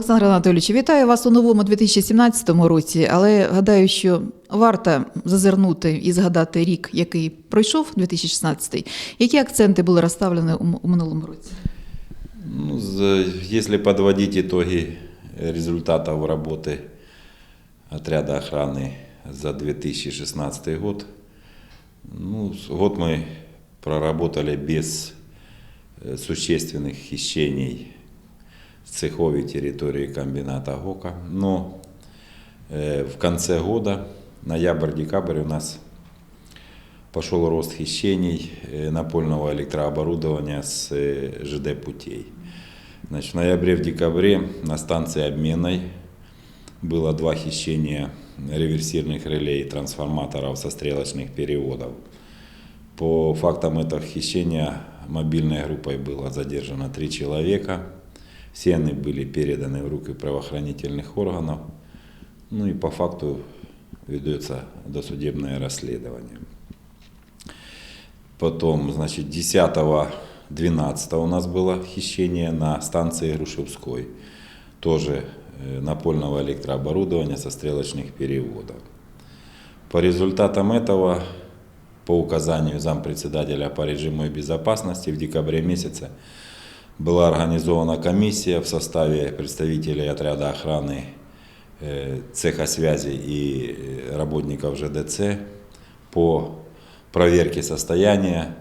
Олександр Анатолійович, вітаю вас у новому 2017 році, але гадаю, що варто зазирнути і згадати рік, який пройшов 2016. Які акценти були розставлені у м- у минулому році? Ну, за- если подводить итоги результатов работы отряда охраны за 2016 год, ну, с- год мы проработали без э, существенных хищений в цеховой территории комбината ГОКа. Но э, в конце года, ноябрь-декабрь, у нас пошел рост хищений напольного электрооборудования с э, ЖД путей. Значит, в ноябре, в декабре на станции обменной было два хищения реверсивных релей трансформаторов со стрелочных переводов. По фактам этого хищения мобильной группой было задержано три человека. Все они были переданы в руки правоохранительных органов. Ну и по факту ведется досудебное расследование. Потом, значит, 10-12 у нас было хищение на станции Грушевской. Тоже э, напольного электрооборудования со стрелочных переводов. По результатам этого, по указанию зампредседателя по режиму безопасности в декабре месяце была организована комиссия в составе представителей отряда охраны э, цеха связи и э, работников ЖДЦ по проверке состояния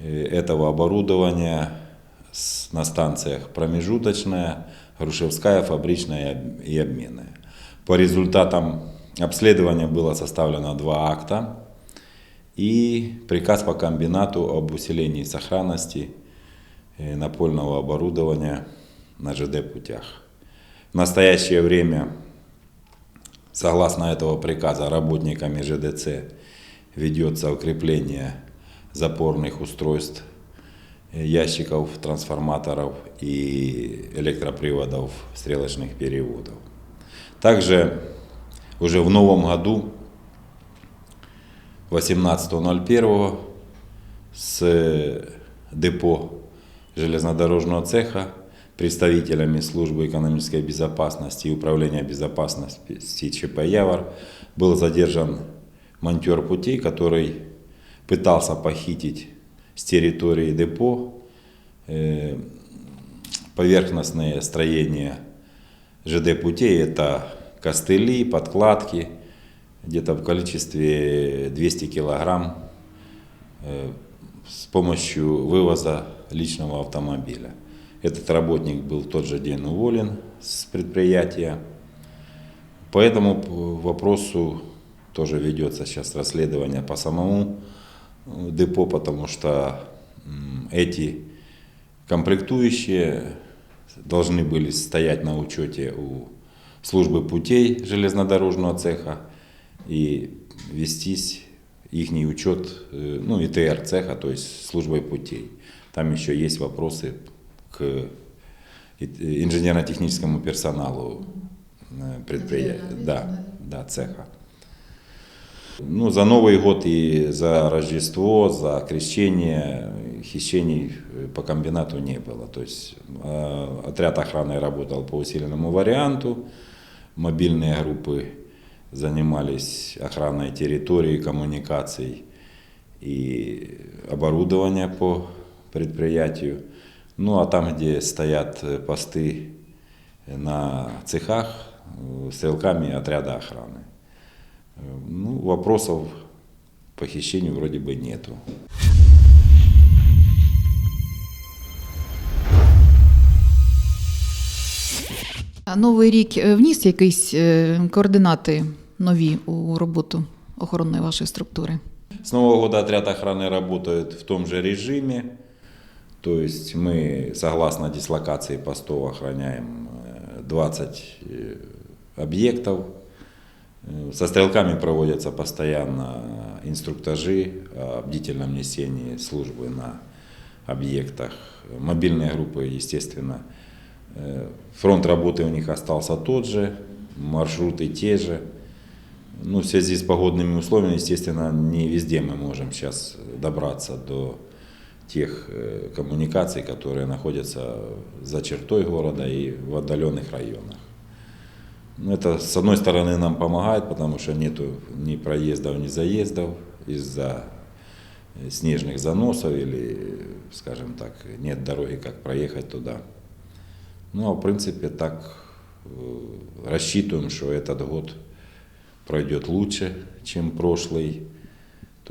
э, этого оборудования на станциях промежуточная, Грушевская, фабричная и об- и обменная. По результатам обследования было составлено два акта и приказ по комбинату об усилении сохранности напольного оборудования на ЖД путях. В настоящее время Согласно этого приказа работниками ЖДЦ ведется укрепление запорных устройств, ящиков, трансформаторов и электроприводов стрелочных переводов. Также уже в новом году, 18.01, с депо железнодорожного цеха представителями службы экономической безопасности и управления безопасности ЧП Явор был задержан монтер путей, который пытался похитить с территории депо э, поверхностные строения ЖД путей. Это костыли, подкладки, где-то в количестве 200 килограмм э, с помощью вывоза личного автомобиля. Этот работник был тот же день уволен с предприятия. По этому вопросу тоже ведется сейчас расследование по самому э, депо, потому что эти комплектующие должны были стоять на учете у службы путей железнодорожного цеха и вестись их учет, э, ну, ИТР цеха, то есть службой путей. Там еще есть вопросы к и- инженерно-техническому персоналу э, предприятия, да, да, цеха. Ну, за Новый год и за Рождество, за крещение хищений э, по комбинату не было. То есть э, отряд охраны работал по усиленному варианту, мобильные группы занимались охраной территории, коммуникаций и оборудования по предприятию. Ну а там, где стоят э, посты на цехах, э, стрелками отряда охраны. Э, Ну, вопросов по хищению вроде бы нету. А Новий рік е, вніс якісь е, координати нові у роботу охоронної вашої структури? С Нового года отряд охраны работает в том же режиме. То есть мы, согласно дислокации постов, охраняем э, 20 э, объектов. Э, Со стрелками проводятся постоянно инструктажи о бдительном несении службы на объектах. Мобильные группы, естественно, э, фронт работы у них остался тот же, маршруты те же. Ну, в связи с погодными условиями, естественно, не везде мы можем сейчас добраться до тех э, коммуникаций, которые находятся за чертой города и в отдаленных районах. Ну, Это, с одной стороны, нам помогает, потому что нету ни проездов, ни заездов из-за э, снежных заносов или, скажем так, нет дороги, как проехать туда. Ну, а в принципе, так э, рассчитываем, что этот год пройдет лучше, чем прошлый.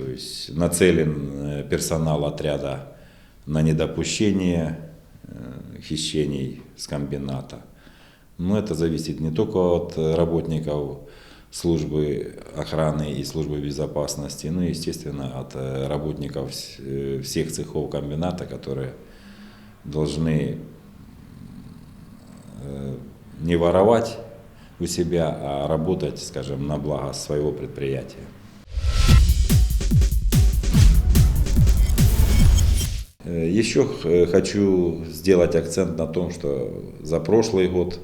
То есть нацелен э, персонал отряда на недопущение э, хищений с комбината. Но это зависит не только от э, работников службы охраны и службы безопасности, но и, естественно, от работников вс- всех цехов комбината, которые должны не воровать у себя, а работать, скажем, на благо своего предприятия. Еще х- хочу сделать акцент на том, что за прошлый год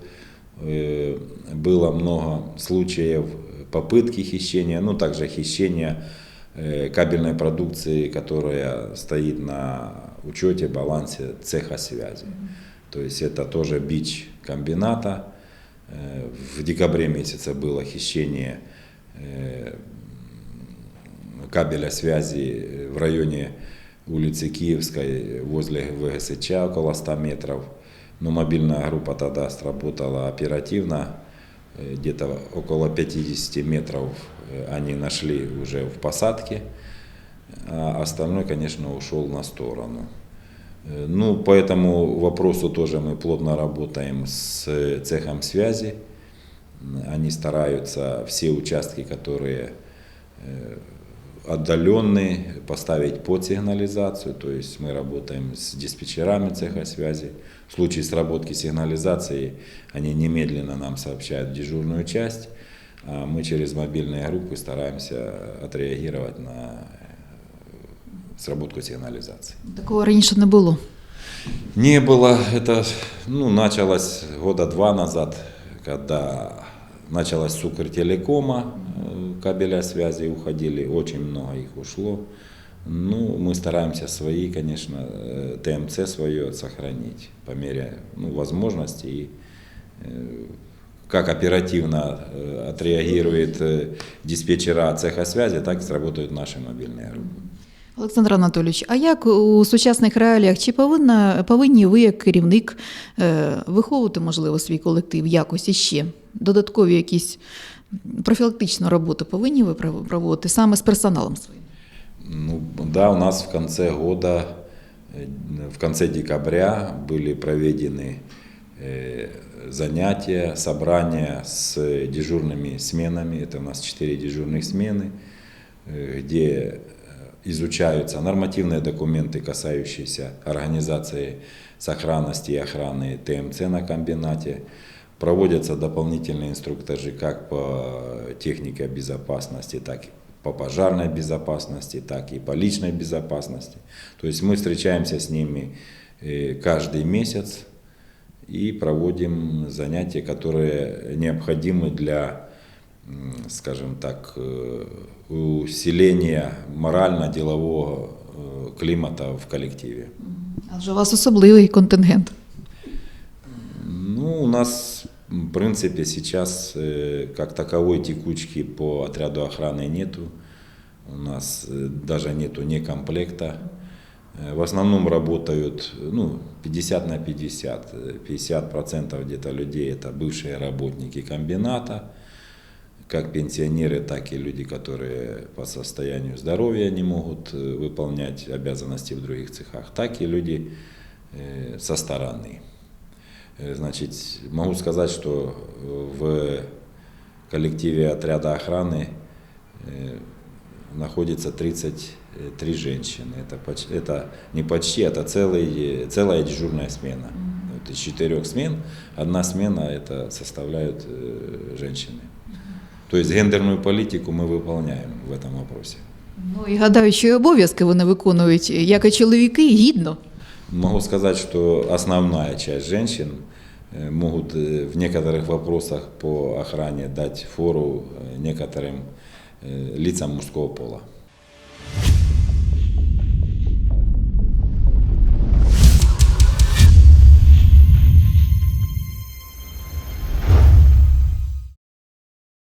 э, было много случаев попытки хищения, ну также хищения э, кабельной продукции, которая стоит на учете, балансе цеха связи. То есть это тоже бич комбината. Э, В декабре месяце было хищение э, кабеля связи в районе улицы Киевской возле ВГСЧ около 100 метров. Но мобильная группа тогда сработала оперативно, Э, где-то около 50 метров э, они нашли уже в посадке, а остальной, конечно, ушел на сторону. Э, Ну, по этому вопросу тоже мы плотно работаем с цехом связи. Они стараются все участки, которые отдаленные, поставить под сигнализацию. То есть мы работаем с диспетчерами цеха связи. В случае сработки сигнализации они немедленно нам сообщают дежурную часть, а мы через мобильные группы стараемся отреагировать на э, сработку сигнализации. Такого раніше не було. Не было, это ну, началось года два назад, когда началась с Укртелекома, э, кабеля связи уходили, очень много их ушло. Ну, мы стараемся свои, конечно, э, ТМЦ свое сохранить по мере ну, возможности. И, э, как оперативно отреагирует диспетчера цеха связи, так и сработают наши мобильные группы. Олександр Анатолійович, а як у сучасних реаліях чи повинна, повинні ви, як керівник, е, виховувати, можливо, свій колектив якось іще? Додаткові якісь профілактичну роботу повинні ви пров- проводити саме з персоналом своїм? Ну, да, у нас в конце года, э, в конце декабря были проведены э, занятия, собрания с дежурными сменами. Это у нас 4 дежурных смены, э, где э, изучаются нормативные документы, касающиеся организации сохранности и охраны ТМЦ на комбинате. Проводятся дополнительные инструктажи как по технике безопасности, так и по пожарной безопасности, так и по личной безопасности. То есть мы встречаемся с ними э, каждый месяц и проводим занятия, которые необходимы для, скажем так, э, усиления морально-делового э, климата в коллективе. Адже у вас особливий контингент. Ну, у нас, в принципе, сейчас э, как таковой текучки по отряду охраны нету. У нас даже нету некомплекта. Э, В основном работают ну, 50 на 50. Э, 50% где-то людей это бывшие работники комбината, как пенсионеры, так и люди, которые по состоянию здоровья не могут э, выполнять обязанности в других цехах, так и люди э, со стороны. Э, Значит, могу сказать, что в коллективе отряда охраны находится 33 женщины. Это, поч- это не почти, это целый, целая дежурная смена. Вот из четырех смен одна смена это составляют женщины. То есть гендерную политику мы выполняем в этом вопросе. Ну і гадаю, що і обов'язки вони виконують, як і чоловіки, гідно. Могу сказать, что основная часть женщин э, могут э, в некоторых вопросах по охране дать фору э, некоторым э, лицам мужского пола.